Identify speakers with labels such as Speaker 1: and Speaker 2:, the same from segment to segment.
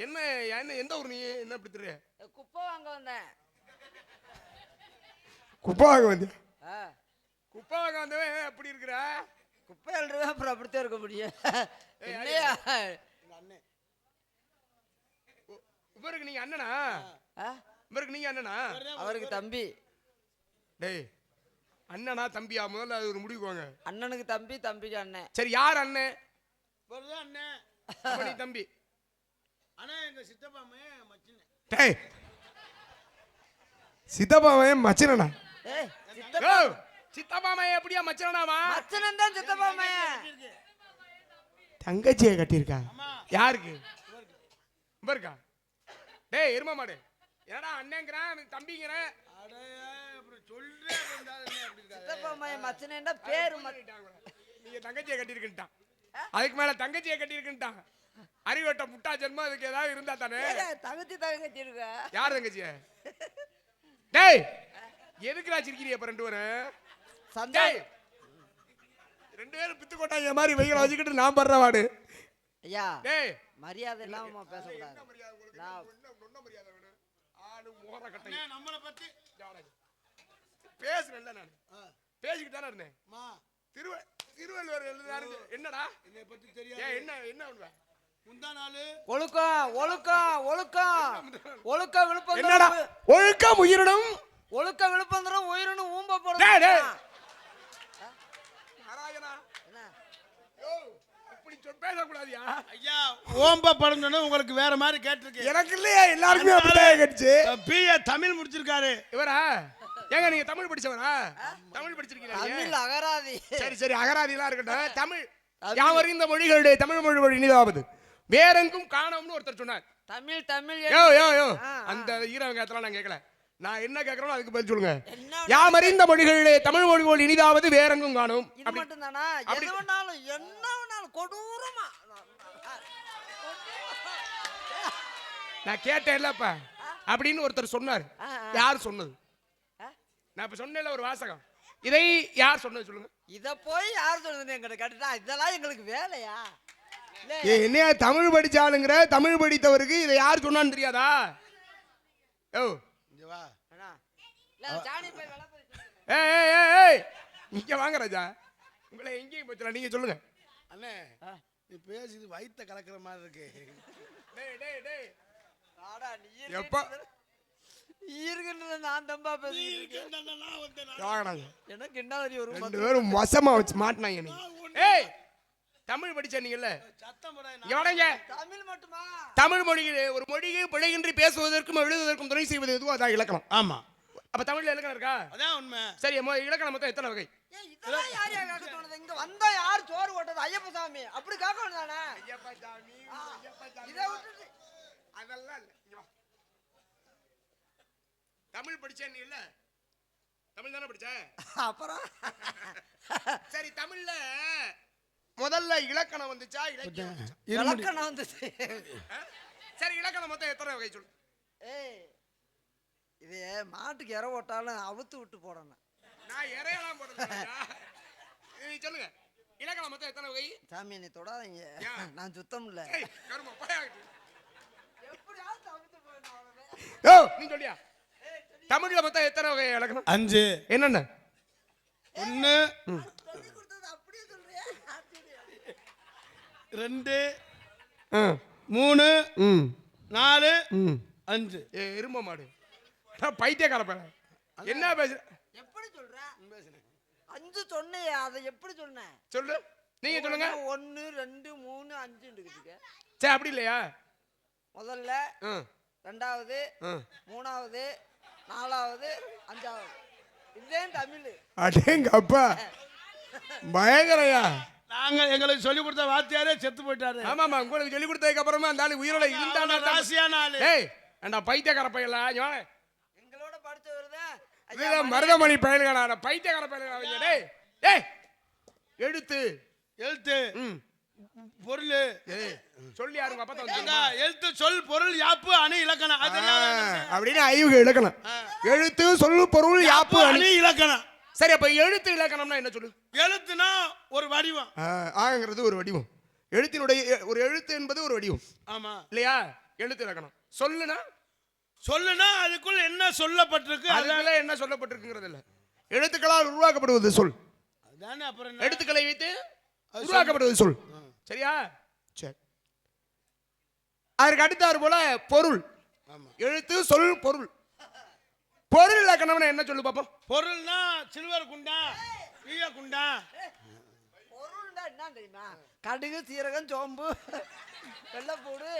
Speaker 1: என்ன என்ன எந்த ஊர் நீ? என்ன இப்படி திரு
Speaker 2: குப்பை வாங்க வந்தேன்.
Speaker 1: குப்பை வாங்க வந்து
Speaker 2: ஆ,
Speaker 1: குப்பை வாங்க வந்தவன் அப்படி இருக்கிற?
Speaker 2: குப்பை அள்ளுவேன் அப்புறம் அப்படித்தான் இருக்க முடியும். இல்லையா
Speaker 1: இவருக்கு நீங்க அண்ணனா?
Speaker 2: ஆ,
Speaker 1: இவருக்கு நீங்க அண்ணனா?
Speaker 2: அவருக்கு தம்பி.
Speaker 1: டேய் அண்ணனா தம்பியா? முதல்ல அது ஒரு முடிவுக்கு வாங்க.
Speaker 2: அண்ணனுக்கு தம்பி தம்பிக்கு அண்ணன்.
Speaker 1: சரி யார் அண்ணன்?
Speaker 3: வருதா அண்ணே
Speaker 1: அப்ப நீ தம்பி.
Speaker 3: அண்ணா எங்க சித்தப்பாமே மச்சினே
Speaker 1: டேய். சித்தப்பாவன் மச்சனனா?
Speaker 2: ஏய் சித்தப்பா
Speaker 1: சித்தப்பாமைய எப்படியா மச்சனனாவா?
Speaker 2: மச்சனன் தான் சித்தப்பா மையன்
Speaker 1: தங்கச்சியை கட்டியிருக்கா? யாருக்கு? இவருக்கா? டேய் எரும மாடு. என்னடா அண்ணங்கிறேன் தம்பிங்கிறேன்?
Speaker 3: அட அப்புறம் சொல்றே அப்படின்னா என்ன அப்படி இருக்காது
Speaker 2: சித்தப்பா மையன் மச்சனேன்டா பேரு மச்ச-
Speaker 1: நீங்க தங்கச்சியை கட்டியிருக்குன்ட்டான். அதுக்கு மேல தங்கச்சியை கட்டியிருக்குன்ட்டான். அறிவட்ட முட்டா ஜென்மம் அதுக்கு ஏதாவது இருந்தா தானே?
Speaker 2: தங்கச்சி தங்கச்சி இருக்க
Speaker 1: யார் தங்கச்சிய? டேய் எதுக்குடா சிரிக்கிறீ அப்ப ரெண்டு பேரும்?
Speaker 2: சந்தா
Speaker 1: ரெண்டு பேரும் பித்து கொட்டாங்க மாதிரி வெயில வச்சுக்கிட்டு நான் படுற வாடு.
Speaker 2: ஐயா
Speaker 1: டேய்
Speaker 2: மரியாதை இல்லாம பேசக்கூடாது. நான்
Speaker 1: ஆடு மோர கட்டை.
Speaker 3: நம்மளை பத்தி
Speaker 1: பேசுறேன்ல நான். பேசிக்கிட்டு தானே இருந்தேன். திருவள்ளுவர் எழுதுறாரு. என்னடா?
Speaker 3: என்னை பத்தி தெரியாது.
Speaker 1: என்ன என்ன
Speaker 3: நாள்
Speaker 2: ஒழுக்கம் ஒழுக்கம் ஒழுக்கம் ஒழுக்க விழுப்பம்
Speaker 1: என்னடா? ஒழுக்கம் உயிரினும்?
Speaker 2: ஒழுக்க விழுப்பம் தரும் உயிரினு ஊம்ப
Speaker 1: சொல் பேசக்கூடாதியா?
Speaker 3: ஐயா ஓம்ப படம் உங்களுக்கு வேற மாதிரி கேட்டிருக்கு
Speaker 1: எனக்கு இல்லையா? எல்லாருக்குமே அப்படிதான் கடிச்சு
Speaker 3: பிஏ தமிழ் முடிச்சிருக்காரு.
Speaker 1: இவரா? ஏங்க நீங்க தமிழ் படிச்சவரா? தமிழ் படிச்சிருக்கீங்களா?
Speaker 2: தமிழ் அகராதி.
Speaker 1: சரி சரி அகராதிலாம் இருக்கட்டும். தமிழ். யாவரும் இந்த மொழிகளுடைய தமிழ் மொழி மொழி இனிதாவது. வேறெங்கும் காணோம்னு ஒருத்தர் சொன்னார்.
Speaker 2: தமிழ் தமிழ்
Speaker 1: யோ யோ யோ. அந்த ஈரவங்கத்தெல்லாம் நான் கேட்கல. நான் என்ன கேட்கறேனோ அதுக்கு பதில் சொல்லுங்க.
Speaker 2: என்ன
Speaker 1: யாமறிந்த மொழிகளிலே தமிழ் மொழி மொழி இனிதாவது வேறெங்கும் காணும்?
Speaker 2: இது மட்டும் தானா எது வேணாலும் என்ன வேணாலும் கொடூரமா.
Speaker 1: நான் கேட்டேன்லப்ப அப்படின்னு ஒருத்தர் சொன்னார். யார் சொன்னது? நான் இப்ப சொன்னேன்ல ஒரு வாசகம். இதை யார் சொன்னது சொல்லுங்க.
Speaker 2: இத போய் யார் சொல்றது எங்கிட்ட கேட்டுட்டா இதெல்லாம் எங்களுக்கு வேலையா?
Speaker 1: என்னையா தமிழ் படிச்சாலுங்கிற தமிழ் படித்தவருக்கு இதை யார் சொன்னான்னு தெரியாதா? ஓ
Speaker 3: இங்க வா.
Speaker 1: ஏய் ஏய் ஏய் இங்க வாங்க ராஜா. உங்களை எங்கேயும் போச்சுல நீங்க சொல்லுங்க.
Speaker 3: அண்ணே
Speaker 2: ஆ.
Speaker 3: நீ பேசுது வயித்த கலக்கிற மாதிரி இருக்கு.
Speaker 1: டேய் டேய் டேய்.
Speaker 2: ஆடா, நீ
Speaker 1: எப்ப?
Speaker 2: நான் தம்பா பேசுறேன் எனக்கு என்ன ஒரு
Speaker 1: ரெண்டு பேரும் மோசமா வச்சு மாட்டினாங்க நீ ஏய் தமிழ் படிச்ச நீங்கல்ல
Speaker 3: சத்தம் போடாத, நான்
Speaker 1: இங்க வாடங்க
Speaker 2: தமிழ் மட்டுமா?
Speaker 1: தமிழ் மொழியிலே ஒரு மொழியை பிழையின்றி பேசுவதற்கும் எழுதுவதற்கும் துணை செய்வது எதுவோ அதான் இலக்கணம்.
Speaker 3: ஆமா.
Speaker 1: அப்ப தமிழ்ல இலக்கணம் இருக்கா?
Speaker 3: அதான் உண்மை.
Speaker 1: சரி இலக்கணம் மொத்தம் எத்தனை வகை?
Speaker 2: யார் யார் கேட்க தோணுது? இங்க வந்தா யார் சோறு ஓட்டது? ஐயப்ப சாமி. அப்படி கேட்க வேண்டியதானே? இதை விட்டுட்டு-
Speaker 1: அதெல்லாம் இல்ல. இங்க வா. தமிழ் படிச்ச நீ இல்ல தமிழ் தானே படிச்ச?
Speaker 2: அப்புறம்?
Speaker 1: சரி தமிழ்ல முதல்ல இலக்கணம் வந்துச்சா? இலக்கியம் வந்துச்சா? சரி இலக்கணம் மொத்தம் எத்தனை வகை சொல்லு.
Speaker 2: ஏய், இது மாட்டுக்கு இற ஓட்டாலும் அவுத்து விட்டு போடணும்.
Speaker 1: நான் இறையெல்லாம் போடுறது நீ சொல்லுங்க. இலக்கணம் மொத்தம் எத்தனை வகை?
Speaker 2: சாமி நீ தொடாதீங்க? நான் சுத்தம் இல்ல.
Speaker 1: யோ நீ சொல்லியா? தமிழ்ல மொத்தம் எத்தனை வகை இலக்கணம்?
Speaker 3: அஞ்சு.
Speaker 1: என்னென்ன?
Speaker 3: ஒன்று ரெண்டு
Speaker 1: ஆ.
Speaker 3: மூணு
Speaker 1: ம்.
Speaker 3: நாலு அஞ்சு.
Speaker 1: ஏ எரும மாடு. நான் பைத்தியக்கார பையன் என்ன பேசுற
Speaker 2: எப்படி சொல்ற? அஞ்சு சொன்னையே அதை எப்படி சொன்னேன்
Speaker 1: சொல்லு. நீங்க சொல்லுங்க.
Speaker 2: ஒன்னு ரெண்டு மூணு அஞ்சு
Speaker 1: சரி அப்படி இல்லையா?
Speaker 2: முதல்ல
Speaker 1: ஆ.
Speaker 2: ரெண்டாவது
Speaker 1: ஆ.
Speaker 2: மூணாவது நாலாவது அஞ்சாவது. இதுதான் தமிழ்.
Speaker 1: அடேங்க அப்பா பயங்கரையா.
Speaker 3: நாங்க எங்களுக்கு சொல்லி கொடுத்த வாத்தியாரே செத்து போயிட்டாரு.
Speaker 1: ஆமாமா உங்களுக்கு சொல்லி கொடுத்ததுக்கு அப்புறமா அந்த ஆளு உயிரோட இருந்தாண்டா
Speaker 3: அவன ராசியான ஆளு.
Speaker 1: ஏய் ஏண்டா பைத்தியக்கார பையலா இங்க வாங்க.
Speaker 2: எங்களோட படிச்சவர் தான்
Speaker 1: மருதமணி பயல்களா பைத்தியக்கார பயல்களா அவங்க. டேய் டேய் எழுத்து.
Speaker 3: எழுத்து.
Speaker 1: ம்.
Speaker 3: பொருள்.
Speaker 1: சொல்லி யாருங்க அப்பா
Speaker 3: எழுத்து சொல் பொருள் யாப்பு அணி இலக்கணம்?
Speaker 1: அப்படின்னு ஐவுக இலக்கணம். எழுத்து சொல்லு பொருள் யாப்பு அணி
Speaker 3: இலக்கணம்.
Speaker 1: சரி அப்ப எழுத்து இலக்கணம்னா என்ன சொல்லு?
Speaker 3: எழுத்துனா ஒரு வடிவம்.
Speaker 1: ஆங்கிறது ஒரு வடிவம். எழுத்தினுடைய ஒரு எழுத்து என்பது ஒரு வடிவம்.
Speaker 3: ஆமா.
Speaker 1: இல்லையா? எழுத்து இலக்கணம். சொல்லுனா?
Speaker 3: சொல்லுனா அதுக்குள்ள என்ன சொல்லப்பட்டிருக்கு? அதான்.
Speaker 1: அதுல என்ன சொல்லப்பட்டிருக்குங்கிறது இல்ல. எழுத்துக்களால் உருவாக்கப்படுவது சொல்.
Speaker 3: அதானே அப்புறம்?
Speaker 1: எழுத்துக்களை வைத்து உருவாக்கப்படுவது சொல். சரியா? சரி. அதற்கு அடுத்தாறு போல பொருள். எழுத்து சொல் பொருள். பொருள் இலக்கணம்னா என்ன சொல்லு பாப்போம்?
Speaker 3: பொருள்னா சில்வர் குண்டா ஈய குண்டா?
Speaker 2: பொருள்னா என்ன தெரியுமா? கடுகு சீரகம் சோம்பு வெள்ளைப்பூடு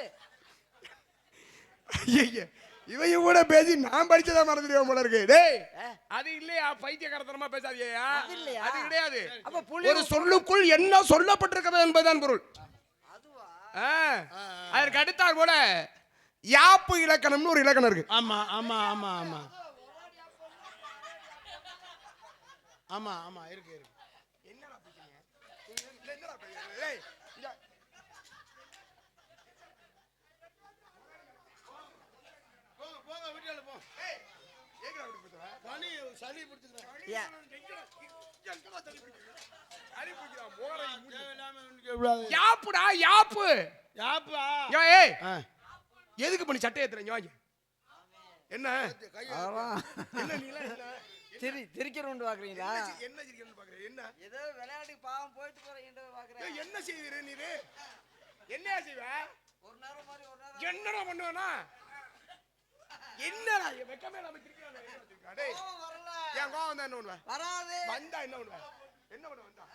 Speaker 1: ஐயய்ய, இவங்க கூட பேசி நான் படிச்சதா மறந்துடுவேன் போல இருக்கு. டேய். அது இல்லையா? பைத்தியக்காரத்தனமா பேசாதீயா
Speaker 2: அது இல்லையா?
Speaker 1: அது கிடையாது.
Speaker 2: அப்ப புள்ளி
Speaker 1: ஒரு சொல்லுக்குள் என்ன சொல்லப்பட்டிருக்கிறது என்பதுதான் பொருள். அதற்கு அடுத்தால் போல யாப்பு இலக்கணம்னு ஒரு இலக்கணம் இருக்கு.
Speaker 3: ஆமா ஆமா ஆமா ஆமா. ஆமா ஆமா இருக்கு இருக்கு. போங்க போங்க வீட்டுல போ. பனி சளி பிடிச்சிக்கிறேன்
Speaker 2: ஏன்
Speaker 3: தேவையில்லாம ஒண்ணும் கேட்கக்கூடாது.
Speaker 1: யாப்புடா யாப்பு?
Speaker 3: யாப்பா
Speaker 1: ஏய்.
Speaker 3: ஆ.
Speaker 1: எதுக்கு பண்ணி சட்டை ஏத்துறீங்க வாங்க. என்ன? என்ன நீலாம் என்ன?
Speaker 2: திரி திரிக்கிறோண்டு பாக்குறீங்களா?
Speaker 1: என்ன சிரிக்கணும்னு பாக்குற என்ன?
Speaker 2: ஏதோ விளையாட்டுக்கு பாவம் போயிட்டு போறீங்க பாக்குறேன்.
Speaker 1: என்ன செய்வீரு நீரு என்ன செய்வ?
Speaker 2: ஒரு நேரம் மாதிரி ஒரு நேரம்.
Speaker 1: என்னடா பண்ணுவேனா? என்னடா என் வெக்கமே இல்லாம? டேய்,
Speaker 2: கோவம் வரல.
Speaker 1: என் கோவம் வந்தா என்ன பண்ணுவேன்
Speaker 2: வராது.
Speaker 1: வந்தா என்ன பண்ணுவேன் என்ன பண்ண வந்தா?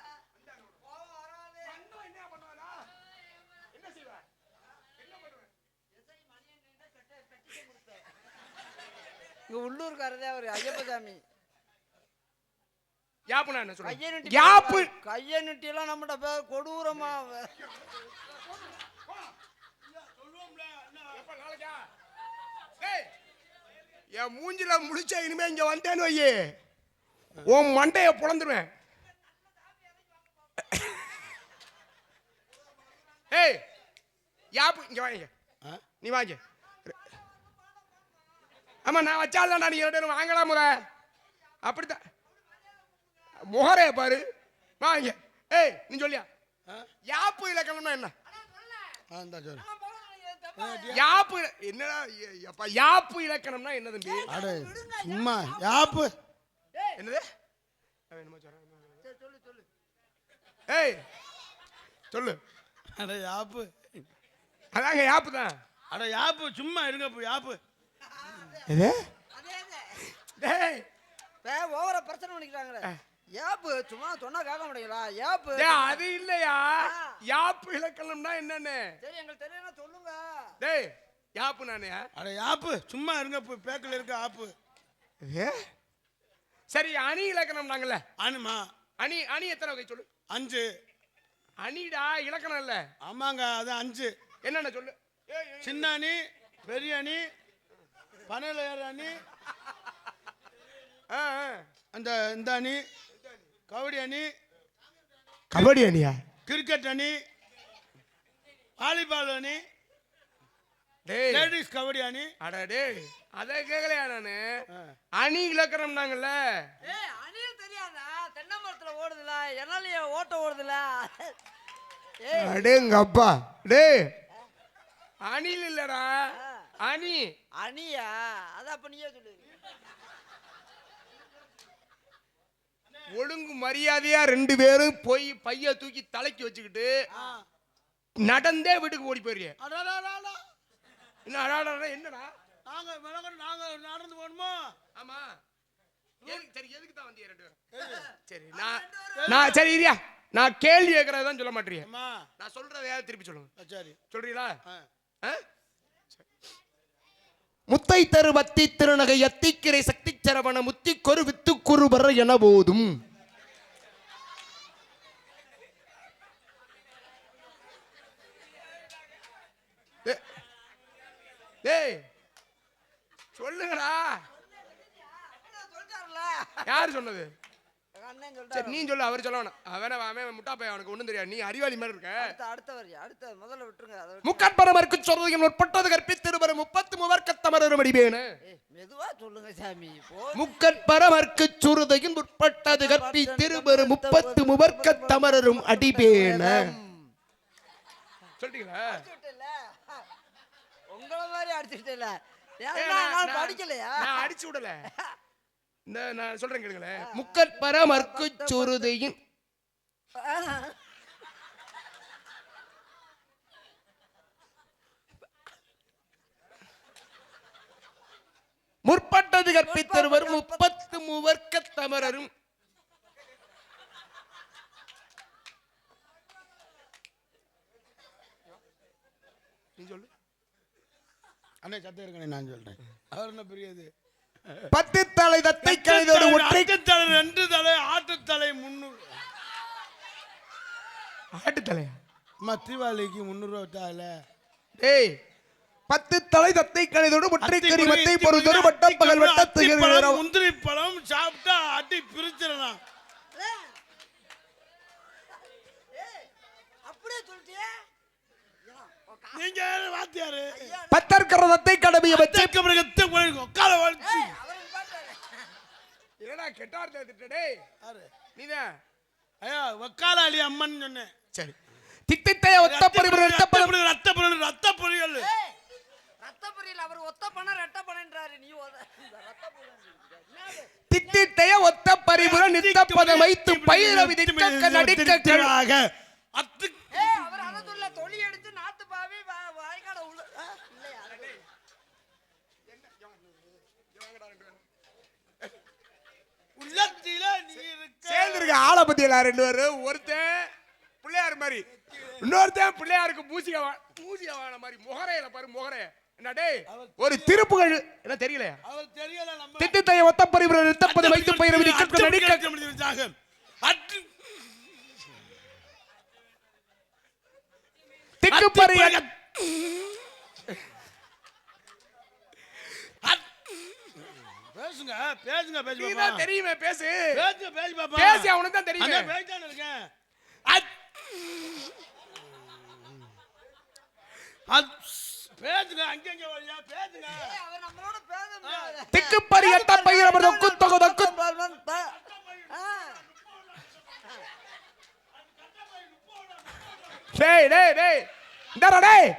Speaker 2: கோவம் வராது.
Speaker 1: வந்தா என்ன பண்ணுவேனா? என்ன செய்வ? என்ன பண்ணுவேன்
Speaker 2: இங்க உள்ளூர்காரதே அவரு ஐயப்பசாமி.
Speaker 1: யாப்புனா என்ன சொல்லுங்க யாப்பு!
Speaker 2: கையை நுட்டி எல்லாம் நம்மகிட்ட பே- கொடூரமா
Speaker 1: என் மூஞ்சில முழிச்ச இனிமே இங்க வந்தேன்னு வையே. உன் மண்டைய புலந்துருவேன். ஏய் யாப்பு இங்க வாங்க
Speaker 3: ஆ?
Speaker 1: நீ வாங்க ஆமா நான் வச்சாலடா நீ ரெண்டு பேரும் வாங்கலாம் முத. அப்படித்தான். முகரே பாரு. வாங்க ஏய் நீ சொல்லியா?
Speaker 3: ஆ?
Speaker 1: யாப்பு இலக்கணம்னா என்ன?
Speaker 3: இந்தா சொல்லு.
Speaker 1: யாப்பு என்னடா அப்பா யாப்பு இலக்கணம்னா என்ன தம்பி?
Speaker 3: அட சும்மா யாப்பு.
Speaker 1: என்னது? அவன் என்னமோ சொல்றான்.
Speaker 2: சரி, சொல்லு சொல்லு.
Speaker 1: ஏய் சொல்லு.
Speaker 3: அட யாப்பு.
Speaker 1: அதாங்க யாப்பு தான்.
Speaker 3: அட யாப்பு சும்மா இருங்க யாப்பு.
Speaker 2: அதே
Speaker 1: டேய்
Speaker 2: ஓவரா பிரச்சனை பண்ணிக்கிறாங்களே. ஏப்பு சும்மா சொன்னா கேட்க மாட்டீங்களா ஏப்பு.
Speaker 1: டேய் அது இல்லையா? யாப்பு இலக்கணம்னா என்னன்னு?
Speaker 2: சரி எங்களுக்கு தெரியல சொல்லுங்க.
Speaker 1: டேய் யாப்பு நானே?
Speaker 3: அட யாப்பு. சும்மா இருங்க பேக்கில் இருக்க ஆப்பு.
Speaker 1: ஏ? சரி அணி இலக்கணம் நாங்கல்ல
Speaker 3: ஆனுமா
Speaker 1: அணி அணி எத்தனை வகை சொல்லு.
Speaker 3: அஞ்சு.
Speaker 1: அணிடா இலக்கணம் இல்ல.
Speaker 3: ஆமாங்க அது அஞ்சு.
Speaker 1: என்னென்ன சொல்லு?
Speaker 3: சின்ன அணி பெரிய அணி பனையில ஏற அணி
Speaker 1: ஆ, ஆ.
Speaker 3: அந்த இந்த அணி. கபடி அணி
Speaker 1: கபடி அணியா?
Speaker 3: கிரிக்கெட் அணி வாலிபால் அணி
Speaker 1: டேய்.
Speaker 3: லேடிஸ் கபடி அணி.
Speaker 1: அட டேய் அதை கேட்கலையா நானு. அணி இலக்கணம் நாங்கல்ல
Speaker 2: ஏய் அணில் தெரியாதா? தென்னை மரத்துல ஓடுதுல என்னாலயே ஓட்ட ஓடுதுல. ஏய்.
Speaker 1: அடேங்க அப்பா டேய். அணில் இல்லடா. அணி.
Speaker 2: அணியா? அத அப்ப நீயே சொல்லு
Speaker 1: ஒழுங்கு மரியாதையா ரெண்டு பேரும் போய் பைய தூக்கி தலைக்கு வச்சுக்கிட்டு நடந்தே வீட்டுக்கு ஓடி போயிருக்க
Speaker 3: அடாடாடாடா.
Speaker 1: என்ன அடாடா என்னடா
Speaker 3: நாங்க மெனக்கட்டு நாங்க நடந்து போகணுமா?
Speaker 1: ஆமா சரி எதுக்கு தான் வந்தீங்க ரெண்டு பேரும்? சரி நான் நான் சரி இரியா நான் கேள்வி கேட்கறத தான் சொல்ல மாட்டீங்க
Speaker 3: அம்மா.
Speaker 1: நான் சொல்றதையாவது திருப்பி சொல்லுங்க.
Speaker 3: சரி.
Speaker 1: சொல்றீங்களா?
Speaker 3: ஆ.
Speaker 1: ஆ? முத்தை தரு வத்தி திருநகை எத்திக்கிரை சக்தி சரவண முத்தி கொரு வித்து குருபர என போதும் சொல்லுங்கடா. யார் சொன்னது? சரி நீ சொல்லு அவர் சொல்ல வேணாம் அவன அவன் முட்டா பையன் அவனுக்கு ஒண்ணும் தெரியாது. நீ அறிவாளி மாதிரி இருக்க.
Speaker 2: அடுத்த அடுத்த வரி அடுத்த முதல்ல விட்டுருங்க
Speaker 1: முக்கற்பரமருக்கு சொல்றதுக்கு முற்பட்டது கற்பித்திருவரும் முப்பத்து முவர்க்கத்தமரும் அடிபேன.
Speaker 2: மெதுவா சொல்லுங்க சாமி.
Speaker 1: முக்கற்பரமர்க்கு சுருதையின் முற்பட்டது கற்பி திருவரு முப்பத்து முவர்க்க தமரரும் அடிபேன. சொல்லிட்டீங்களா?
Speaker 2: விட்டுல உங்களை அடிச்சுட்டேல
Speaker 1: நான்
Speaker 2: நான் படிக்கலையா?
Speaker 1: நான் அடிச்சு விடல. இந்த நான் சொல்றேன் கேளுங்களேன் முக்கற்பர மற்கு சுருதியின் முற்பட்டது கற்பித்தருவர் முப்பத்து மூவர்க்க தமரரும். நீ சொல்லு.
Speaker 3: அண்ணே சத்தம் இருக்கண்ணே நான் சொல்றேன். அவர் என்ன பெரியது?
Speaker 1: பத்து தலை தத்தை கழுதோடு ஒற்றை
Speaker 3: தலை ரெண்டு தலை ஆட்டுத்தலை முந்நூறு.
Speaker 1: ஆட்டுத்தலையா?
Speaker 3: அம்மா தீபாவளிக்கு முந்நூறுரூவா விட்டால
Speaker 1: டேய் பத்து தலை தத்தை கழுதோடு ஒற்றை கறி மத்தை பொறுத்தொரு வட்டம் பகல் வட்டத்து
Speaker 3: முந்திரி பழம் சாப்பிட்டா அடி பிரிச்சிடலாம் நீங்க வாத்தியாரு?
Speaker 1: பத்தற்கர தத்தை கடமைய வச்சு
Speaker 3: உட்கார வலிச்சு
Speaker 2: அவர் பாட்டாரு
Speaker 1: என்னடா கெட்டார்த்த திட்ட டேய் நீதான்
Speaker 3: ஐயா வக்காலாளி அம்மன் சொன்னேன்.
Speaker 1: சரி. தித்தைத்தைய ஒத்த பரிபுர
Speaker 3: ரத்த பொருள். ரத்த பொருள் ரத்த
Speaker 2: ஏய், ரத்த பொரியல் அவர் ஒத்த நீ இந்த ரத்த பொரியல் என்னது?
Speaker 1: தித்தித்தைய ஒத்த பரிபுர நித்த பதம் வைத்து பயிர விதிக்க நடிக்க
Speaker 3: அத்து
Speaker 2: அவர் அதை சொல்ல தொழி எடுத்து நாத்து பாவி வ- வயக்காட உள்ள ஆ, இல்லையா அது?
Speaker 3: உள்ளத்தில நீ இருக்க
Speaker 1: சேர்ந்துருக்க ஆளை பத்தி எல்லாம் ரெண்டு பேரும் ஒருத்தன் பிள்ளையார் மாதிரி. இன்னொருத்தன் பிள்ளையாருக்கு பூசிக்க வா- பூசிக்க வாழ மாதிரி. முகரையில பாரு முகரைய என்ன டேய் ஒரு திருப்புகள் என்ன
Speaker 3: தெரியல
Speaker 1: ஒத்த பரிபுர நித்த பதம் வைத்து பயிர விதிக்க நடிக்க
Speaker 3: நடிக்க அட்டு
Speaker 1: திக்கு பரிய
Speaker 3: பேசுங்க பேசுங்க பேசு.
Speaker 1: தான் தெரியுமே பேசு.
Speaker 3: பேசுங்க பேசு பாப்பா.
Speaker 1: பேசி அவனுக்கு தான் தெரியுமே.
Speaker 3: அண்ணா பேசிட்டானே இருக்கேன். பேசுங்க அங்கங்க வழியா பேசுங்க.
Speaker 2: அவர் நம்மளோட பேச முடியாது.
Speaker 1: திக்கு பரியட்ட பயிர தொக்கு தொகு தொக்கு. டேய் டேய் டேய். இந்தாடா டேய்.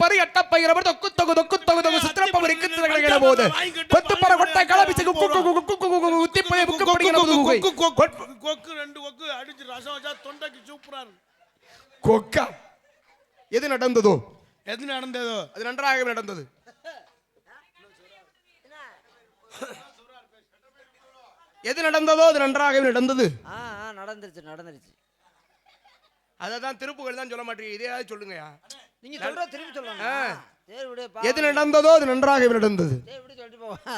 Speaker 1: பரி எட்ட பயிர தொக்கு தொகு தொக்கு தொகு தொகு சித்திரப்ப வரி கித்திரங்கள போது கொத்து பர கொட்டை கலபிச்சு குக்கு குக்கு குக்கு குக்கு குக்கு குத்தி பய புக்கு படிக்கிற போது குகை.
Speaker 3: கொக்கு கொக்கு ரெண்டு கொக்கு அடிச்சு ரசம் வச்சா தொண்டைக்கு சூப்பரா இருக்கும்.
Speaker 1: கொக்கா. எது நடந்ததோ?
Speaker 3: எது நடந்ததோ?
Speaker 1: அது நன்றாக நடந்தது. எது நடந்ததோ அது நன்றாக நடந்தது.
Speaker 2: நடந்துருச்சு நடந்துருச்சு.
Speaker 1: அதை தான் திருப்புகள் தான் சொல்ல மாட்டீங்க இதையாவது சொல்லுங்கயா
Speaker 2: நீங்க சொல்ற. சரி விடு
Speaker 1: எது நடந்ததோ அது நன்றாக நடந்தது
Speaker 2: சொல்லிட்டு போவா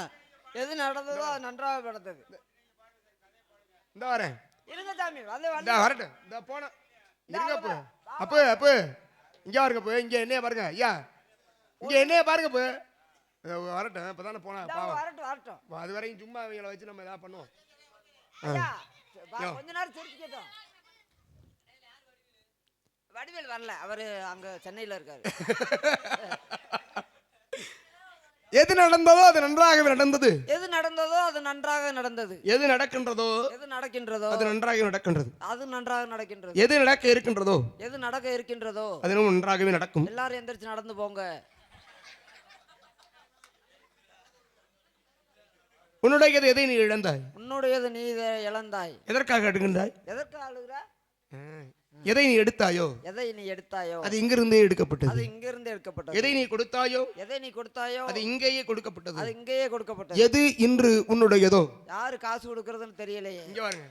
Speaker 2: எது நடந்ததோ அது நன்றாக நடந்தது
Speaker 1: இந்த வரேன்
Speaker 2: இருங்க சாமி வந்து
Speaker 1: வரட்டும் இந்த போன இருங்க அப்போ அப்போ அப்போ. இங்க பாருங்க அப்போ இங்க என்னைய பாருங்க. ஐயா. இங்க என்னைய பாருங்க இதோ வரட்டும் இப்பதானே போனா
Speaker 2: இந்தா,
Speaker 1: பாவம்
Speaker 2: வரட்டும். வரட்டும்
Speaker 1: அது வரைக்கும் சும்மா இவங்களை வச்சு நம்ம ஏதாவது பண்ணுவோம்.
Speaker 2: கொஞ்ச நேரம் சிரிச்சுக்கட்டும் வடிவேல் வரல. அவரு அங்க சென்னையில இருக்காரு.
Speaker 1: எது நடந்ததோ அது நன்றாக நடந்தது.
Speaker 2: எது நடந்ததோ அது நன்றாக நடந்தது.
Speaker 1: எது நடக்கின்றதோ
Speaker 2: எது நடக்கின்றதோ
Speaker 1: அது நன்றாக நடக்கின்றது.
Speaker 2: அது நன்றாக நடக்கின்றது.
Speaker 1: எது நடக்க இருக்கின்றதோ
Speaker 2: எது நடக்க இருக்கின்றதோ
Speaker 1: அது நன்றாகவே நடக்கும்.
Speaker 2: எல்லாரும் எந்திரிச்சு நடந்து போங்க.
Speaker 1: உன்னுடையது எதை நீ இழந்தாய்?
Speaker 2: உன்னுடையது நீ இதை இழந்தாய்.
Speaker 1: எதற்காக எடுக்கின்றாய்
Speaker 2: எதற்கு ஆளுகிற
Speaker 1: எதை நீ எடுத்தாயோ?
Speaker 2: எதை நீ எடுத்தாயோ?
Speaker 1: அது இங்கிருந்தே
Speaker 2: அது
Speaker 1: எடுக்கப்பட்டது
Speaker 2: இங்கிருந்து எடுக்கப்பட்டது.
Speaker 1: எதை நீ கொடுத்தாயோ?
Speaker 2: எதை நீ கொடுத்தாயோ?
Speaker 1: அது இங்கேயே கொடுக்கப்பட்டது.
Speaker 2: அது இங்கேயே கொடுக்கப்பட்டது.
Speaker 1: எது இன்று உன்னுடையதோ?
Speaker 2: யாரு காசு கொடுக்கறதுன்னு தெரியலையே.
Speaker 1: இங்க பாருங்க.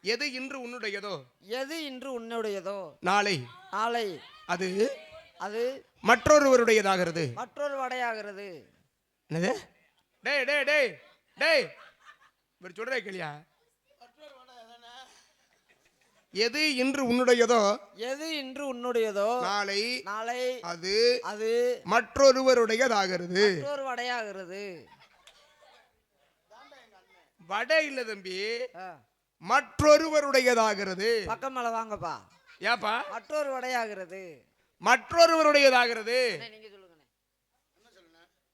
Speaker 1: எது இன்று உன்னுடையதோ?
Speaker 2: எது இன்று உன்னுடையதோ?
Speaker 1: நாளை.
Speaker 2: நாளை.
Speaker 1: அது
Speaker 2: அது
Speaker 1: மற்றொருவருடையதாகிறது.
Speaker 2: மற்றொரு வடையாகிறது
Speaker 1: என்னது? டேய் டேய் டேய் டேய். இவர் சொல்றே கேளியா? எது இன்று உன்னுடையதோ?
Speaker 2: எது இன்று உன்னுடையதோ?
Speaker 1: நாளை
Speaker 2: நாளை
Speaker 1: அது
Speaker 2: அது
Speaker 1: மற்றொருவருடையதாகிறது.
Speaker 2: மற்றொரு வடையாகிறது
Speaker 1: வடை இல்ல தம்பி. மற்றொருவருடையதாகிறது.
Speaker 2: பக்கம் மேல வாங்கப்பா.
Speaker 1: ஏப்பா?
Speaker 2: மற்றொரு வடையாகிறது
Speaker 1: மற்றொருவருடையதாகிறது
Speaker 2: நீங்க சொல்லுங்கண்ணே.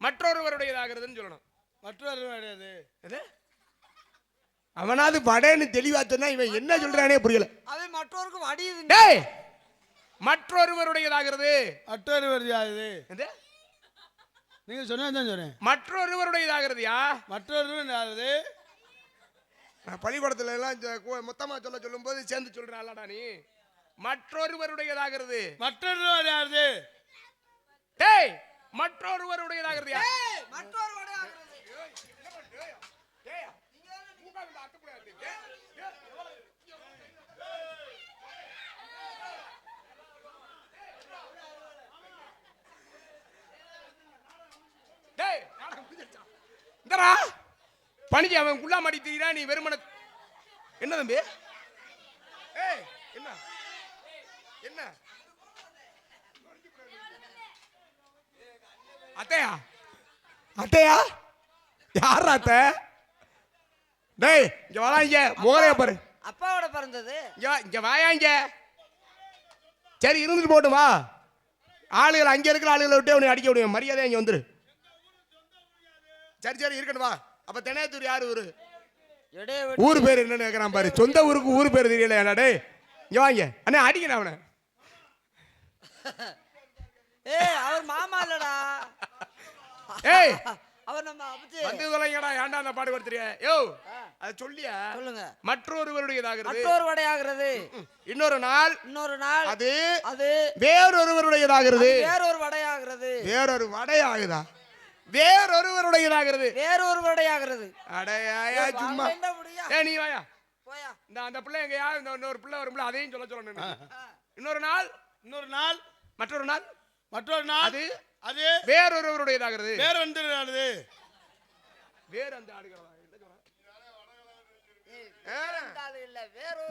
Speaker 1: மற்றொருவருடையதாகிறதுன்னு சொல்லணும்.
Speaker 3: மற்றொரு கிடையாது
Speaker 1: எது? அவனாவது வடைன்னு தெளிவா சொன்னா இவன் என்ன சொல்றானே புரியல.
Speaker 2: அவன் மற்றவருக்கு வடியுது
Speaker 1: டேய்! மற்றொருவருடையதாகிறது.
Speaker 3: மற்றொரு கிடையாது
Speaker 1: எது?
Speaker 3: நீங்க சொன்னதான் சொன்னேன்.
Speaker 1: மற்றொருவருடையதாகிறதுயா?
Speaker 3: மற்றொரு யாரு
Speaker 1: நான் பள்ளிக்கூடத்துல எல்லாம் மொத்தமா சொல்ல சொல்லும்போது சேர்ந்து சொல்றான்லடா நீ. மற்றொருவருடையதாகிறது.
Speaker 3: மற்றொரு யாரு
Speaker 1: டேய்! மற்றொருவருடையதாகிறதுயா?
Speaker 2: மற்றொரு
Speaker 1: பணிஜி பணிக்கு அவன் குள்ளா மாடி தெரியுறா நீ வெறுமன என்ன தம்பி? ஏய் என்ன? என்ன? அத்தையா? அத்தையா? யார் அத்தை? டேய் இங்க வாடா இங்க. பாரு.
Speaker 2: அப்பாவோட பிறந்தது.
Speaker 1: இங்க வா இங்க வாயா இங்க. சரி இருந்துட்டு போட்டும் வா. ஆளுகள் அங்க இருக்கிற ஆளுகளை விட்டு உன்னை அடிக்க முடியும் மரியாதை இங்க வந்துரு. சரி சரி இருக்கட்டும் வா. அப்ப தெனையத்தூர் யாரு ஊரு?
Speaker 2: எடைய
Speaker 1: ஊர் பேர் என்னன்னு கேக்குறான் பாரு. சொந்த ஊருக்கு ஊர் பேர் தெரியல என்ன டேய்? இங்க வாங்க அண்ணே அடிக்கணும் அவனை.
Speaker 2: ஏய் அவர் மாமா இல்லடா.
Speaker 1: ஏய்
Speaker 2: அவர் நம்ம
Speaker 1: வந்து தொலைங்கடா ஏன்டா அந்த பாடு கொடுத்துறிய யோ அதை சொல்லியா?
Speaker 2: சொல்லுங்க.
Speaker 1: மற்றொருவருடையதாகிறது.
Speaker 2: மற்றொரு வடை ஆகிறது
Speaker 1: இன்னொரு நாள்.
Speaker 2: இன்னொரு நாள்.
Speaker 1: அது
Speaker 2: அது
Speaker 1: வேறொருவருடையதாகிறது.
Speaker 2: வேறொரு வடை ஆகிறது
Speaker 1: வேறொரு வடை ஆகுதா வேறொருவருடையதாகிறது.
Speaker 2: வேறொரு வடை ஆகிறது
Speaker 1: அடையாயா சும்மா ஏ நீ வாயா.
Speaker 2: போயா.
Speaker 1: இந்த அந்த பிள்ளை எங்க யார்? இந்த இன்னொரு பிள்ளை வரும்ல அதையும் சொல்ல சொல்லணும் இன்னொரு நாள்.
Speaker 3: இன்னொரு நாள்.
Speaker 1: மற்றொரு நாள்.
Speaker 3: மற்றொரு நாள்.
Speaker 1: அது
Speaker 3: அது
Speaker 1: வேறொருவருடையதாகிறது.
Speaker 3: வேற வந்து
Speaker 1: வேறு அந்த ஆடுகிறதா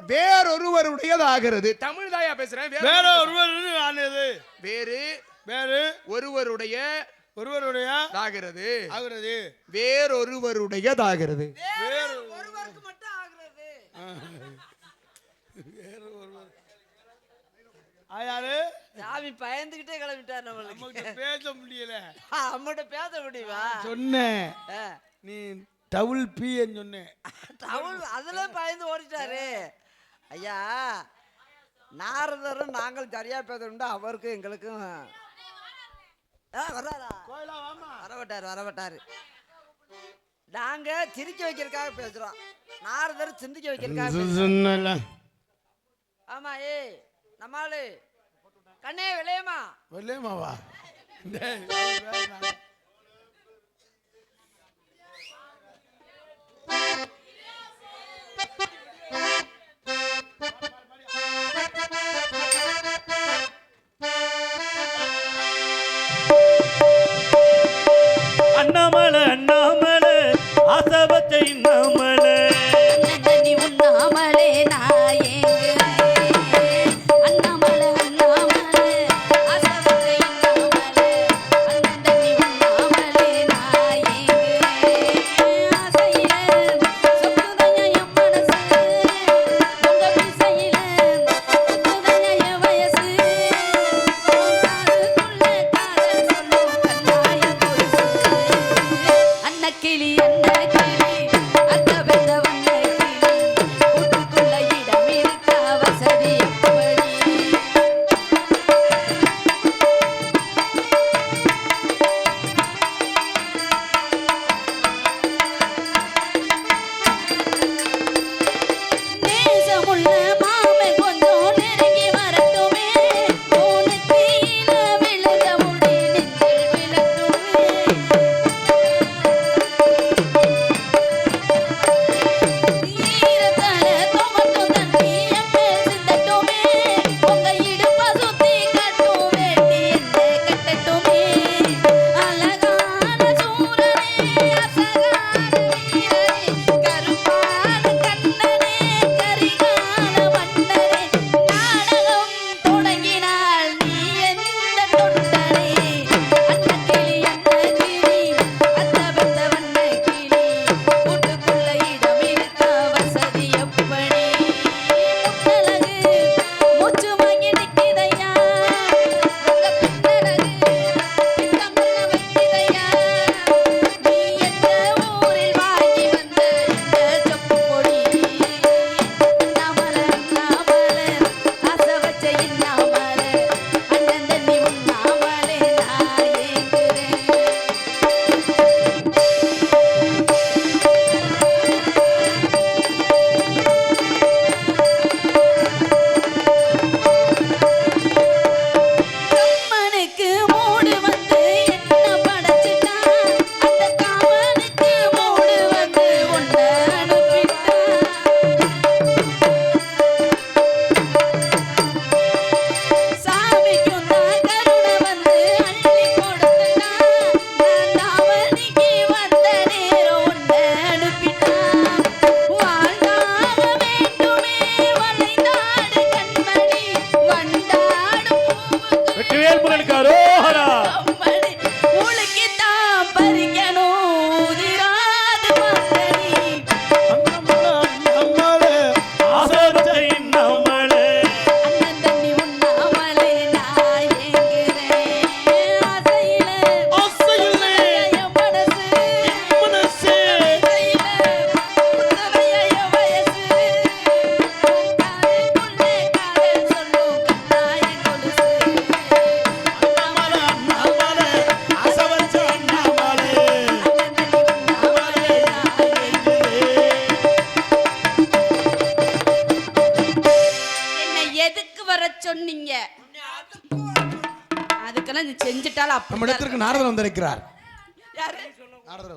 Speaker 1: வேறொருவருடையதாகிறது. தமிழ் தாயா பேசுறேன். வேற
Speaker 3: வேற ஒருவர் ஆனது
Speaker 1: வேறு
Speaker 3: வேறு
Speaker 1: ஒருவருடைய
Speaker 3: ஒருவருடைய
Speaker 1: தாகிறது
Speaker 3: ஆகிறது.
Speaker 1: வேறொருவருடையதாகிறது.
Speaker 2: வேறு ஒருவருக்கு மட்டும் ஆகிறது.
Speaker 3: வேறு ஆயாரு
Speaker 2: சாமி பயந்துகிட்டே கிளம்பிட்டார் நம்மளுக்கு.
Speaker 3: பேச முடியல.
Speaker 2: அம்மகிட்ட பேச முடியுமா?
Speaker 3: சொன்னேன். நீ டபுள் பின்னு சொன்னேன்.
Speaker 2: டவுல் அதுல பயந்து ஓடிட்டாரு. ஐயா நாரதரும் நாங்கள் சரியா பேசணும்டா அவருக்கும் எங்களுக்கும். ஆ, வர்றாரா? வரவட்டாரு வரவட்டாரு நாங்க சிரிக்க வைக்கிறதுக்காக பேசுறோம். நாரதர் சிந்திக்க வைக்கிறதுக்காக ஆமா ஏய். நம்மாளு. கண்ணே விளையமா
Speaker 3: வரலேமாவா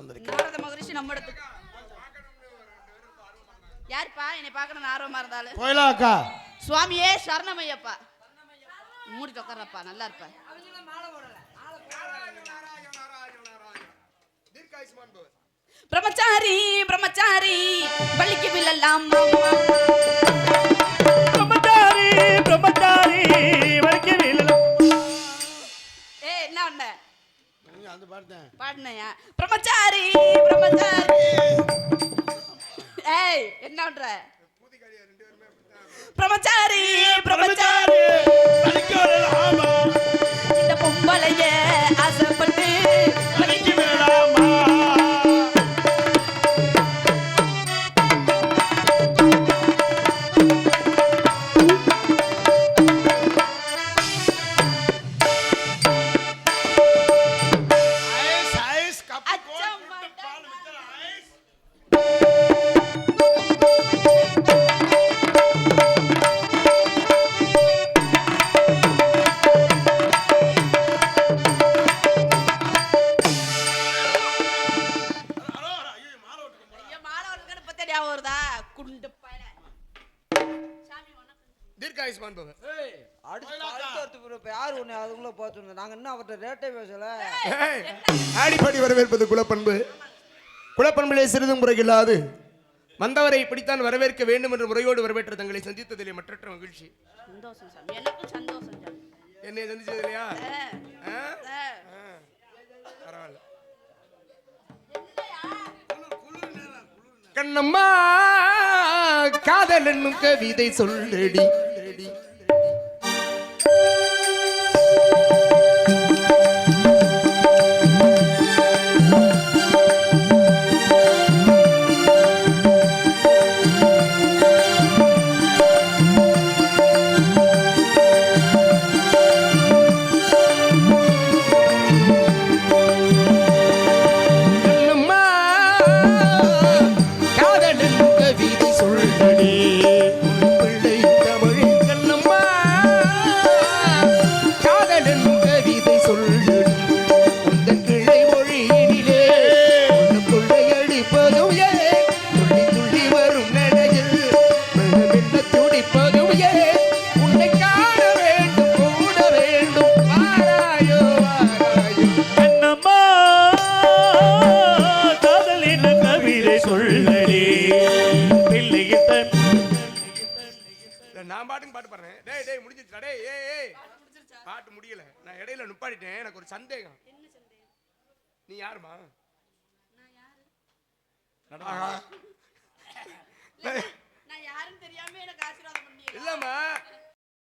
Speaker 1: வந்திருக்கிறார்.
Speaker 4: நாரத மகரிஷி நம்ம இடத்துக்கு யாருப்பா? என்னை பார்க்கணும் ஆர்வமா இருந்தாலும்.
Speaker 3: கோயிலா அக்கா
Speaker 4: சுவாமியே சரணமையப்பா. மூடி உட்காரப்பா நல்லா இருப்ப. பிரம்மச்சாரி பிரம்மச்சாரி பள்ளிக்கு மாமா பாடினையா? பிரம்மச்சாரி பிரம்மச்சாரி. ஏய் என்ன பண்ற? பிரம்மச்சாரி பிரம்மச்சாரி. இந்த பொம்பளைய ஆசைப்பட்டு
Speaker 2: அவர்ட்ட ரேட்டே பேசல.
Speaker 1: ஆடிப்பாடி வரவேற்பது குலப்பண்பு. குலப்பண்பிலே சிறிதும் முறையில்லாது வந்தவரை இப்படித்தான் வரவேற்க வேண்டும் என்ற முறையோடு வரவேற்ற தங்களை சந்தித்ததிலே மற்றற்ற மகிழ்ச்சி.
Speaker 4: சந்தோஷம் சாமி. சந்தோஷம் சாமி.
Speaker 1: என்னை சந்திச்சது இல்லையா?
Speaker 4: ஆ.
Speaker 1: ஆ. பரவாயில்ல. கண்ணம்மா காதல் என்னும் கவிதை சொல்லடி.